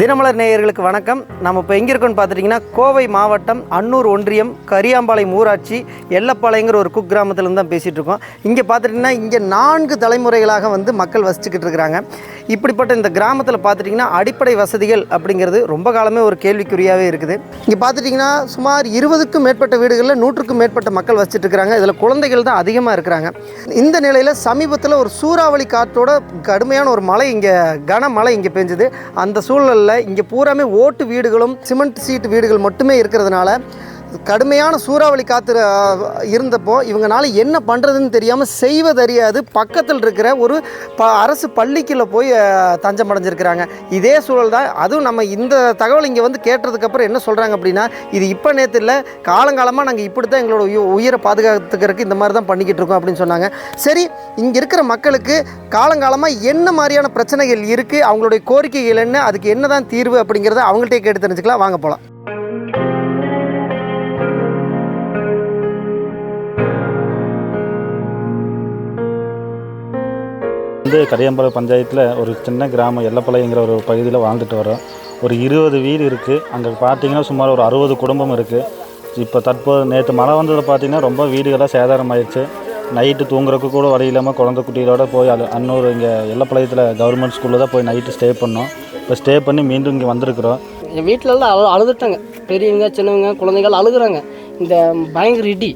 தினமலர் நேயர்களுக்கு வணக்கம். நம்ம இப்போ எங்கே இருக்கோம்னு பார்த்துட்டிங்கன்னா கோவை மாவட்டம் அன்னூர் ஒன்றியம் கரியாம்பாளையம் ஊராட்சி எல்லப்பாளையங்கிற ஒரு குக்கிராமத்துலேருந்து தான் பேசிகிட்டு இருக்கோம். இங்கே பார்த்துட்டிங்கன்னா இங்கே நான்கு தலைமுறைகளாக வந்து மக்கள் வசிச்சுக்கிட்டு இருக்கிறாங்க. இப்படிப்பட்ட இந்த கிராமத்தில் பார்த்துட்டிங்கன்னா அடிப்படை வசதிகள் அப்படிங்கிறது ரொம்ப காலமே ஒரு கேள்விக்குறியாகவே இருக்குது. இங்கே பார்த்துட்டிங்கன்னா சுமார் இருபதுக்கும் மேற்பட்ட வீடுகளில் நூற்றுக்கும் மேற்பட்ட மக்கள் வசிச்சுட்டு இருக்கிறாங்க. இதில் குழந்தைகள் தான் அதிகமாக இருக்கிறாங்க. இந்த நிலையில் சமீபத்தில் ஒரு சூறாவளி காற்றோட கடுமையான ஒரு மழை இங்கே கனமழை இங்கே பெஞ்சுது. அந்த சூழலில் இங்கே பூராமே ஓட்டு வீடுகளும் சிமெண்ட் சீட்டு வீடுகள் மட்டுமே இருக்கிறதுனால கடுமையான சூறாவளி காற்று இருந்தப்போ இவங்கனால என்ன பண்ணுறதுன்னு தெரியாமல் செய்வதறியாது. பக்கத்தில் இருக்கிற ஒரு ப அரசு பள்ளிக்குள்ளே போய் தஞ்சம் அடைஞ்சிருக்கிறாங்க இதே சூழல் தான். அதுவும் நம்ம இந்த தகவல் இங்கே வந்து கேட்டதுக்கப்புறம் என்ன சொல்கிறாங்க அப்படின்னா இது இப்போ நேற்று இல்லை காலங்காலமாக நாங்கள் இப்படி தான் எங்களோட உயி- உயிரை பாதுகாத்துக்கிறதுக்கு இந்த மாதிரி தான் பண்ணிக்கிட்டு இருக்கோம் அப்படின்னு சொன்னாங்க. சரி இங்கே இருக்கிற மக்களுக்கு காலங்காலமாக என்ன மாதிரியான பிரச்சனைகள் இருக்குது அவங்களுடைய கோரிக்கைகள் என்ன? அதுக்கு என்ன தான் தீர்வு அப்படிங்கிறத அவங்கள்ட்டே கேட்டு தெரிஞ்சுக்கலாம். வாங்க போகலாம் வந்து கரியாம்பாளையம் பஞ்சாயத்தில் ஒரு சின்ன கிராமம் எல்லப்பாளையங்கிற ஒரு பகுதியில் வாழ்ந்துட்டு வரோம். ஒரு இருபது வீடு இருக்குது அங்கே பார்த்தீங்கன்னா சுமார் ஒரு அறுபது குடும்பம் இருக்குது இப்போ தற்போது நேற்று மழை வந்ததில் பார்த்திங்கன்னா ரொம்ப வீடுகளாக சேதாரமாயிருச்சு. நைட்டு தூங்குறதுக்கு கூட வழி இல்லாமல் குழந்தை குட்டிகளோட போய் அது அன்னூர் இங்கே எல்லப்பாளையத்தில் கவர்மெண்ட் ஸ்கூலில் தான் போய் நைட்டு ஸ்டே பண்ணோம். இப்போ ஸ்டே பண்ணி மீண்டும் இங்கே வந்திருக்கிறோம். என் வீட்டிலலாம் அழு அழுதுட்டாங்க. பெரியவங்க சின்னவங்க குழந்தைகள் அழுகுறாங்க. இந்த பயங்கர இடி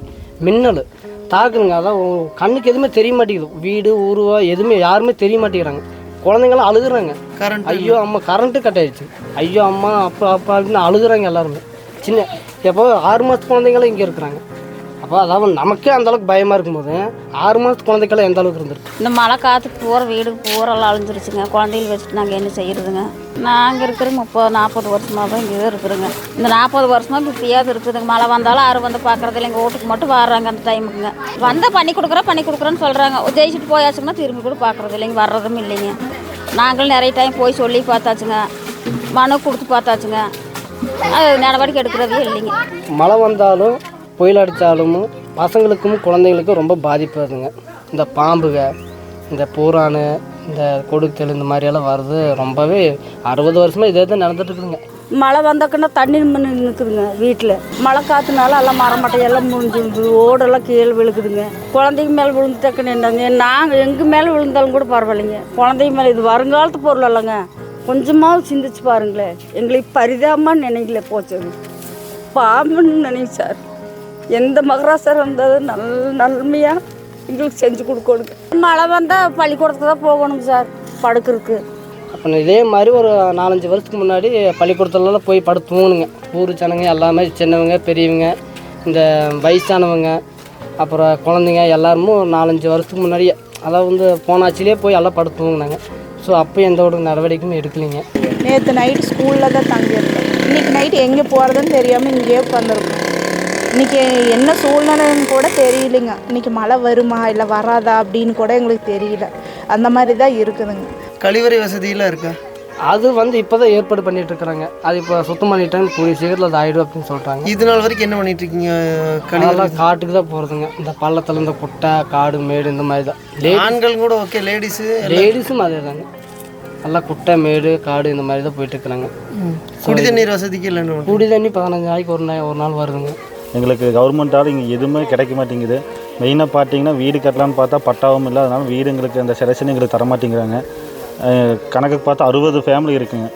மின்னல். தாக்குதுங்க அதான் கண்ணுக்கு எதுவுமே தெரிய மாட்டேங்குது வீடு ஊருவா எதுவுமே யாருமே தெரிய மாட்டேங்கிறாங்க குழந்தைங்களாம் அழுகுறாங்க. கரண்ட் ஐயோ அம்மா கரண்ட்டு கட் ஆயிடுச்சு ஐயோ அம்மா அப்பா அப்பா அப்படின்னு அழுகுறாங்க எல்லாருமே. சின்ன எப்போ ஆறு மாதத்து குழந்தைங்களும் இங்கே இருக்கிறாங்க. அப்போ அதாவது நமக்கே அந்த அளவுக்கு பயமாக இருக்கும்போது ஆறு மாதத்து குழந்தைக்கெல்லாம் எந்த அளவுக்கு இருந்திருக்கு? இந்த மழை காற்றுக்கு பூரா வீடு பூரெல்லாம் அழிஞ்சிருச்சுங்க. குழந்தைகள் வச்சுட்டு நாங்கள் என்ன செய்யறதுங்க? நாங்கள் இருக்கிற முப்பது நாற்பது வருஷமாக தான் இங்கே இருக்கிறோங்க இந்த நாற்பது வருஷமாக இப்போ இப்படியாவது இருக்குதுங்க. மழை வந்தாலும் யாரும் வந்து பார்க்குறது இல்லை எங்கள் வீட்டுக்கு மட்டும் வர்றாங்க அந்த டைமுக்குங்க வந்தால் பண்ணி கொடுக்குறோம் பண்ணி கொடுக்குறோன்னு சொல்கிறாங்க ஜெயிச்சுட்டு போயாச்சுங்கன்னா திரும்பி கூட பார்க்குறது இல்லைங்க. வர்றதும் இல்லைங்க. நாங்களும் நிறைய டைம் போய் சொல்லி பார்த்தாச்சுங்க. மனு கொடுத்து பார்த்தாச்சுங்க. அது நடவடிக்கை எடுக்கிறதே இல்லைங்க. மழை வந்தாலும் புயல் அடித்தாலும் பசங்களுக்கும் குழந்தைங்களுக்கும் ரொம்ப பாதிப்பு வருதுங்க. இந்த பாம்புக இந்த பூரானு இந்த கொடுத்தல் இந்த மாதிரியெல்லாம் வருது ரொம்பவே அறுபது வருஷமாக இதே தான் நடந்துட்டுருக்குதுங்க. மழை வந்தக்குன்னா தண்ணி நின்று நிற்குதுங்க வீட்டில் மழை காற்றுனால எல்லாம் மரமட்டையெல்லாம் முடிஞ்சிருது ஓடெல்லாம் கீழே விழுகுதுங்க. குழந்தைங்க மேலே விழுந்துட்டக்குன்னு என்னங்க நாங்கள் எங்கள் மேலே விழுந்தாலும் கூட பரவாயில்லைங்க. குழந்தைங்க மேலே இது வருங்காலத்து பொருள் இல்லைங்க கொஞ்சமாவது சிந்திச்சு பாருங்களேன். எங்களுக்கு பரிதாபமாக நினைக்கல போச்சு பாம்புன்னு நினைங்க சார் எந்த மகராசர் இருந்தாலும் நல்ல நன்மையாக எங்களுக்கு செஞ்சு கொடுக்கணுங்க மழை வந்தால் பள்ளிக்கூடத்துக்கு தான் போகணுங்க சார் படுக்கிறதுக்கு. அப்போ இதே மாதிரி ஒரு நாலஞ்சு வருஷத்துக்கு முன்னாடி பள்ளிக்கூடத்துலலாம் போய் படுத்து தூங்கணுங்க ஊர் ஜனங்க எல்லாமே சின்னவங்க பெரியவங்க இந்த வயசானவங்க அப்புறம் குழந்தைங்க எல்லாருமே ஒரு நாலஞ்சு வருஷத்துக்கு முன்னாடியே அதாவது வந்து போனாச்சிலே போய் எல்லாம் படுத்து தூங்குனாங்க ஸோ அப்போ எந்த ஒரு நடவடிக்கையும் எடுக்கலைங்க. நேற்று நைட்டு ஸ்கூலில் தான் தங்கியிருந்தோம். இன்றைக்கி நைட்டு எங்கே போகிறதுன்னு தெரியாமல் இங்கேயே உட்காந்துருக்கோம். இன்றைக்கி என்ன சூழ்நிலைன்னு கூட தெரியலைங்க. இன்றைக்கி மழை வருமா இல்லை வராதா அப்படின்னு கூட எங்களுக்கு தெரியல. அந்த மாதிரி தான் இருக்குதுங்க. கழிவறை வசதியெல்லாம் இருக்கா? அது வந்து இப்போ தான் ஏற்பாடு பண்ணிட்டு இருக்கிறாங்க. அது இப்போ சுத்தம் பண்ணிட்டாங்க. கூடிய சீக்கிரத்தில் அது ஆயிடும் அப்படின்னு சொல்கிறாங்க இது நாள் வரைக்கும் என்ன பண்ணிட்டு இருக்கீங்க கழிவறை அதெல்லாம் காட்டுக்கு தான் போகிறதுங்க இந்த பள்ளத்தில் இந்த குட்டை காடு மேடு இந்த மாதிரி தான். ஆண்கள் கூட ஓகே லேடிஸு லேடிஸும் அதே தாங்க. எல்லாம் குட்டை மேடு காடு இந்த மாதிரி தான் போயிட்டு இருக்கிறாங்க. குடி தண்ணீர் வசதிக்கு இல்லை? குடி தண்ணி பதினஞ்சு நாளைக்கு ஒரு நாள் ஒரு நாள் வருதுங்க. எங்களுக்கு கவர்மெண்ட்டால் இங்கே எதுவுமே கிடைக்க மாட்டேங்குது மெயினாக பார்த்தீங்கன்னா வீடு கட்டலான்னு பார்த்தா பட்டாவும் இல்லை. அதனால் வீடு எங்களுக்கு அந்த செலெக்ஷன் எங்களுக்கு தர மாட்டேங்கிறாங்க கணக்குக்கு பார்த்தா அறுபது ஃபேமிலி இருக்குங்க.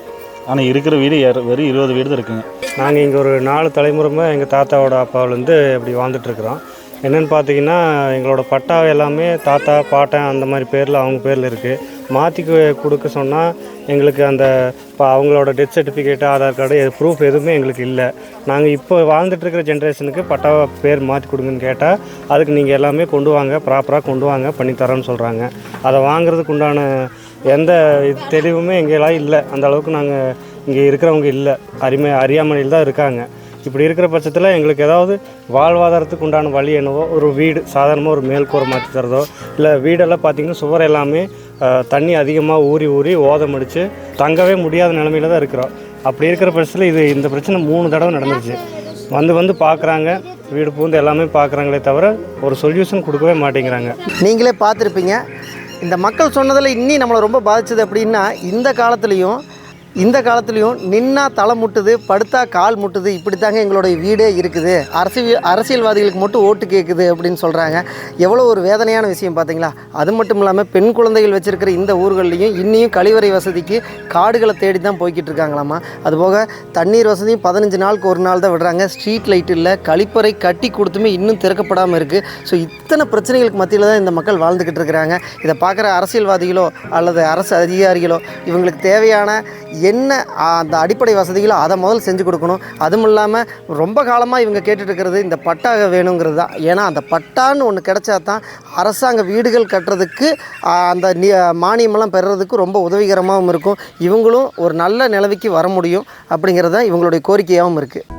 ஆனால் இருக்கிற வீடு வெறும் இருபது வீடு தான் இருக்குங்க. நாங்கள் இங்கே ஒரு நாலு தலைமுறைமே எங்கள் தாத்தாவோட அப்பாவிலேருந்து இப்படி வாழ்ந்துட்டுருக்குறோம் என்னென்னு பார்த்தீங்கன்னா எங்களோட பட்டா எல்லாமே தாத்தா பாட்டன் அந்த மாதிரி பேரில் அவங்க பேரில் இருக்குது மாற்றி கொடுக்க சொன்னால் எங்களுக்கு அந்த இப்போ அவங்களோட டெத் சர்டிஃபிகேட்டு ஆதார் கார்டு எது ப்ரூஃப் எதுவுமே எங்களுக்கு இல்லை. நாங்கள் இப்போ வாழ்ந்துட்டுருக்கிற ஜென்ரேஷனுக்கு பட்டா பேர் மாற்றி கொடுங்கன்னு கேட்டால் அதுக்கு நீங்கள் எல்லாமே கொண்டு வாங்க ப்ராப்பராக கொண்டு வாங்க பண்ணித்தரோன்னு சொல்கிறாங்க அதை வாங்குறதுக்கு உண்டான எந்த இது தெளிவுமே எங்களால் இல்லை. அந்த அளவுக்கு நாங்கள் இங்கே இருக்கிறவங்க இல்லை. அருமை அறியாமையில் தான் இருக்காங்க. இப்படி இருக்கிற பட்சத்தில் எங்களுக்கு ஏதாவது வாழ்வாதாரத்துக்கு உண்டான வழி என்னவோ ஒரு வீடு சாதாரணமாக ஒரு மேல்கூரை மாற்றி தரதோ இல்லை வீடெல்லாம் பார்த்திங்கன்னா சுவர் எல்லாமே தண்ணி அதிகமாக ஊறி ஊறி ஓதம் அடித்து தங்கவே முடியாத நிலமையில தான் இருக்கிறோம். அப்படி இருக்கிற பட்சத்தில் இது இந்த பிரச்சனை மூணு தடவை நடந்துருச்சு. வந்து வந்து பார்க்குறாங்க வீடு பூந்து எல்லாமே பார்க்குறாங்களே தவிர ஒரு சொல்யூஷன் கொடுக்கவே மாட்டேங்கிறாங்க. நீங்களே பார்த்துருப்பீங்க. இந்த மக்கள் சொன்னதில் இன்னி நம்மளை ரொம்ப பாதிச்சது அப்படின்னா இந்த காலத்துலேயும் இந்த காலத்துலேயும் நின்னா தலை முட்டுது படுத்தா கால் முட்டுது இப்படி தாங்க எங்களுடைய வீடே இருக்குது. அரசியல் அரசியல்வாதிகளுக்கு மட்டும் ஓட்டு கேட்குது அப்படின்னு சொல்கிறாங்க எவ்வளோ ஒரு வேதனையான விஷயம் பார்த்தீங்களா அது மட்டும் இல்லாமல் பெண் குழந்தைகள் வச்சுருக்கிற இந்த ஊர்கள்லேயும் இன்னியும் கழிவறை வசதிக்கு காடுகளை தேடி தான் போய்கிட்டு இருக்காங்களாமா? அதுபோக தண்ணீர் வசதியும் பதினஞ்சு நாளுக்கு ஒரு நாள் தான் விடுறாங்க. ஸ்ட்ரீட் லைட் இல்லை கழிப்பறை கட்டி கொடுத்துமே இன்னும் திறக்கப்படாமல் இருக்குது ஸோ இத்தனை பிரச்சனைகளுக்கு மத்தியில் தான் இந்த மக்கள் வாழ்ந்துக்கிட்டு இருக்கிறாங்க. இதை பார்க்குற அரசியல்வாதிகளோ அல்லது அரசு அதிகாரிகளோ இவங்களுக்கு தேவையான என்ன அந்த அடிப்படை வசதிகளோ அதை முதல்ல செஞ்சு கொடுக்கணும். அதுவும் இல்லாமல் ரொம்ப காலமாக இவங்க கேட்டுட்ருக்கிறது இந்த பட்டா வேணுங்கிறது தான். ஏன்னா அந்த பட்டான்னு ஒன்று கிடைச்சா தான் அரசாங்க வீடுகள் கட்டுறதுக்கு அந்த மானியமெல்லாம் பெறுறதுக்கு ரொம்ப உதவிகரமாகவும் இருக்கும். இவங்களும் ஒரு நல்ல நிலவைக்கு வர முடியும் அப்படிங்கிறது தான் இவங்களுடைய கோரிக்கையாகவும் இருக்குது